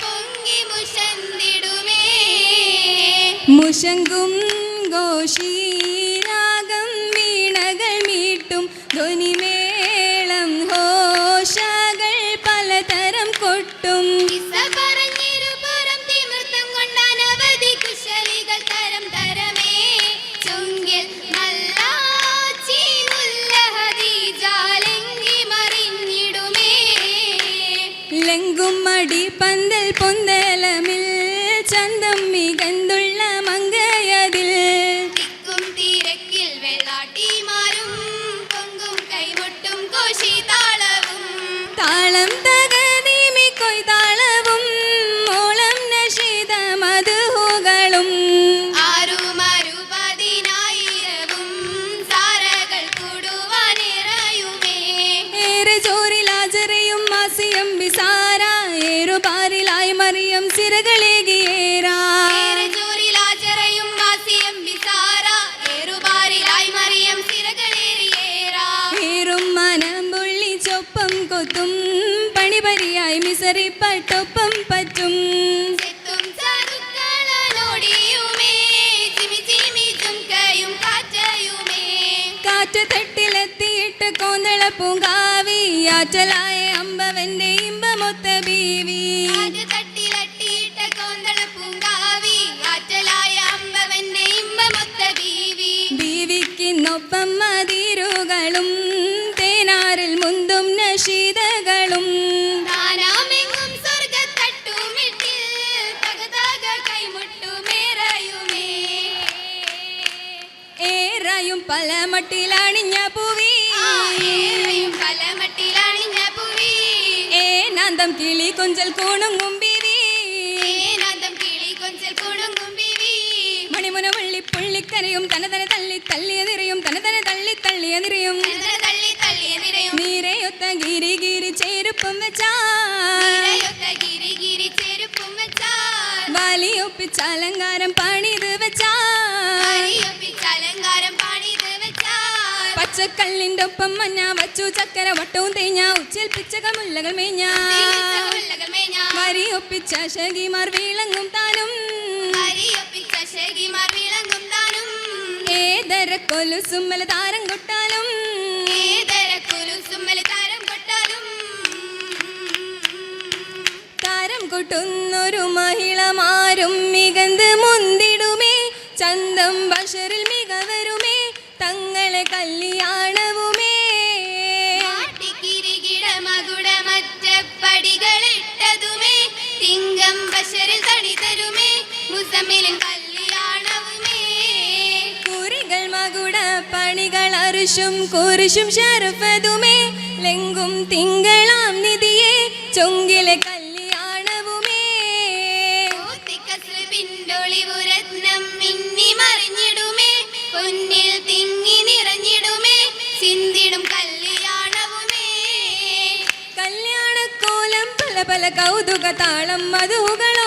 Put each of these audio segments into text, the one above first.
പൊങ്ങി മുഷന്തിടുമേ മുശങ്കും ഘോഷീരാഗം ലങ്കും മടി മിസറിപ്പട്ടൊപ്പം പറ്റും. കാറ്റ് തട്ടിലെത്തിയിട്ട് കോന്തള പൂങ്കാവി ആറ്റലായ അമ്പവന്റെ ഇമ്പമൊത്ത ബീവി. ബീവിക്കിന്നൊപ്പം മതിരുകളും തേനാറിൽ മുന്തും നശീതകളും ഏറയും പല മട്ടിലണിഞ്ഞ പൂവി ഏ പലമട്ടിലണിഞ്ഞ പുവി. ഏനാന്തം കിളി കൊഞ്ചൽ കൂണുങ്ങും ബീവി ഏനാന്തം കിളി കൊഞ്ചൽ കുണുങ്ങും ബിവി മണിമുന വള്ളി പുള്ളിക്കരയും തനതന തള്ളി തള്ളിയ നിറയും തനതന തള്ളി തള്ളിയ നിറയും തനതന തള്ളി തള്ളിയ നിറയും നീരയൊത്ത ഗിരി ഗിരി ചേരുപ്പം വെച്ചാ. ഗിരി ഗിരി ചെരുപ്പും വെച്ചാ വലിയൊപ്പിച്ച അലങ്കാരം പണിത് വെച്ചാ. പച്ചക്കല്ലിന്റെ ഒപ്പം മഞ്ഞ വച്ചു ചക്കര വട്ടവും തേഞ്ഞ ഉച്ചിൽ പിച്ചക മുല്ലകൾ മേഞ്ഞ. വരിയൊപ്പിച്ച ശകിമാർ വീളങ്ങും താനും. ഏതര കുലുസുമ്മൽ താരം കൊട്ടാലും. താരം കൊട്ടുന്നൊരു മഹിളമാരും മികന്ത് മുന്തിടുമേ. ചന്തം ബഷറിൽ മുസമ്മിലും കല്യാണവുമേ. കുറികൾ മകുട പണികൾ അറുഷും കുരിശും ഷറഫതുമേ ലെങ്കും തിങ്കളാം നിധിയെ ചൊങ്കിലെ കല്യാണവുമേ. പിന്തൊളിവുരത്നം മിന്നി മറിഞ്ഞിടുമേ. പൊന്നിൽ തിങ്ങി നിറഞ്ഞിടുമേ ചിന്തിടും കല്യാണവുമേ. കല്യാണക്കോലം പല പല കൗതുക താളം മധുകളോളം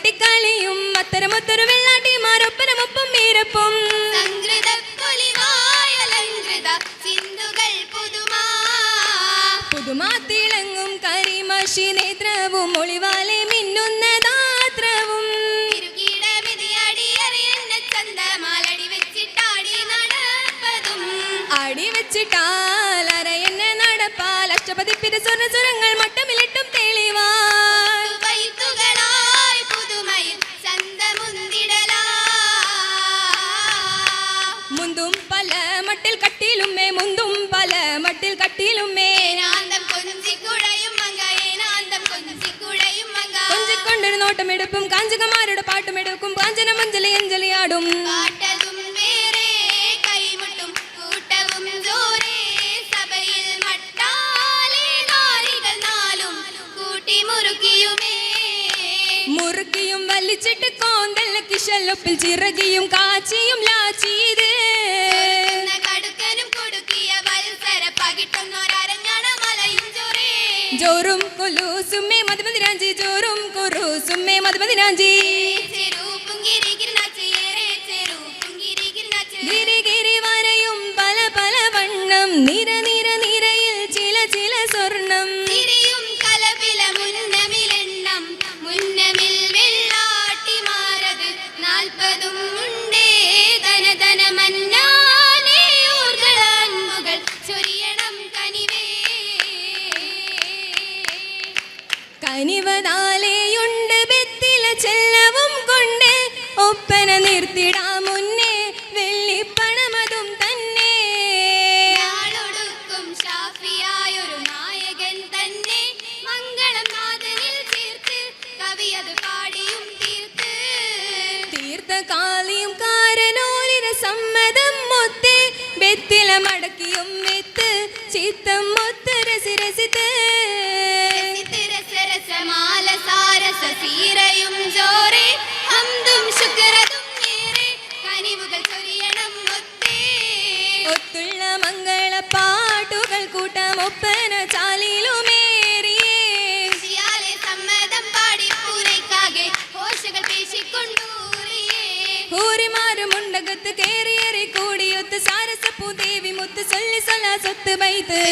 കൊട്ടിക്കളിയും അത്തരമൊത്തൊരു വെള്ളാട്ടിമാരൊപ്പനമൊപ്പം ചിന്തുകൾ പുതുമാ. തിളങ്ങും കരിമഷി നേത്രവും ഒളിവാലെ തിരുകീടമിതിയടിയറിയെന്ന ചന്തമാലടി വെച്ചിട്ടാടി അരയെന്നെ നടപ്പാൽ. അഷ്ടപതിപ്പിന്റെ സ്വരസ്വരങ്ങൾ മട്ടമിലിട്ടും നോട്ടമെടുപ്പും കാഞ്ചകമാരുടെ പാട്ടുമെടുക്കും കാഞ്ചന മഞ്ചലി അഞ്ജലിയാടും. മുറുക്കിയും വലിച്ചിട്ട് കോന്തൽ കിശലൊപ്പിൽ ചിറകിയും കാച്ചിയും ലാച്ചീത് ജോറും കുലൂസുമ്മേ മധുമതിരാഞ്ചി ജോറും കുറുസുമ്മേ മധുമതിരാഞ്ചി ചെരൂപ്പും ബെത്തില മടക്കിയും വിത്ത് ചിത്തം മൊത്ത് രസി രസിത്ത് രസരസമാല സാരസ സീരയും ജോറെ ഹംദും ശുക്രതും ഏറെ കനിവുകൾ ചൊരിയണം ഒത്തേ ഒത്തുള്ള മംഗള പാട്ടുകൾ കൂട്ടം ഒപ്പന ചാലിലുമേറിയേ സമ്മതം പാടി പൂരയ്ക്കാകെ ഘോഷകൾ പേശിക്കൊണ്ടൂറിയേ. ഹൂരിമാരും ഉണ്ടകത്ത് കേറിയേറി കൂടിയൊത്ത് സാരസപ്പൂ മോരേ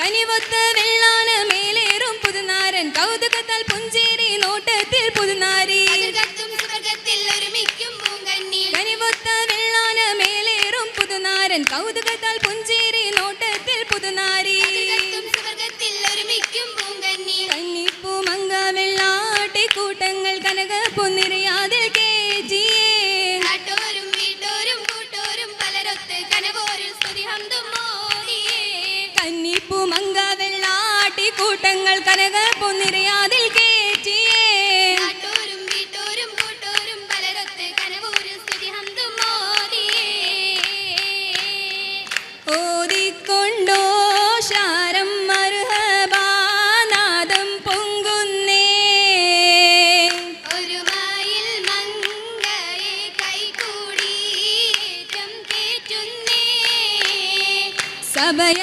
കനിവൊത്ത് വെള്ളാണ് മേലേറും പുതുനാരൻ കൗതുകത്താൽ പുഞ്ചേരി നോട്ടത്തിൽ പുതുനാരി. വെള്ളാണ് കനിവൊത്ത വെള്ളാന മേലേറും പുതുനാരൻ കൗതുകത്താൽ പുഞ്ചേരി ಸಭೆಯ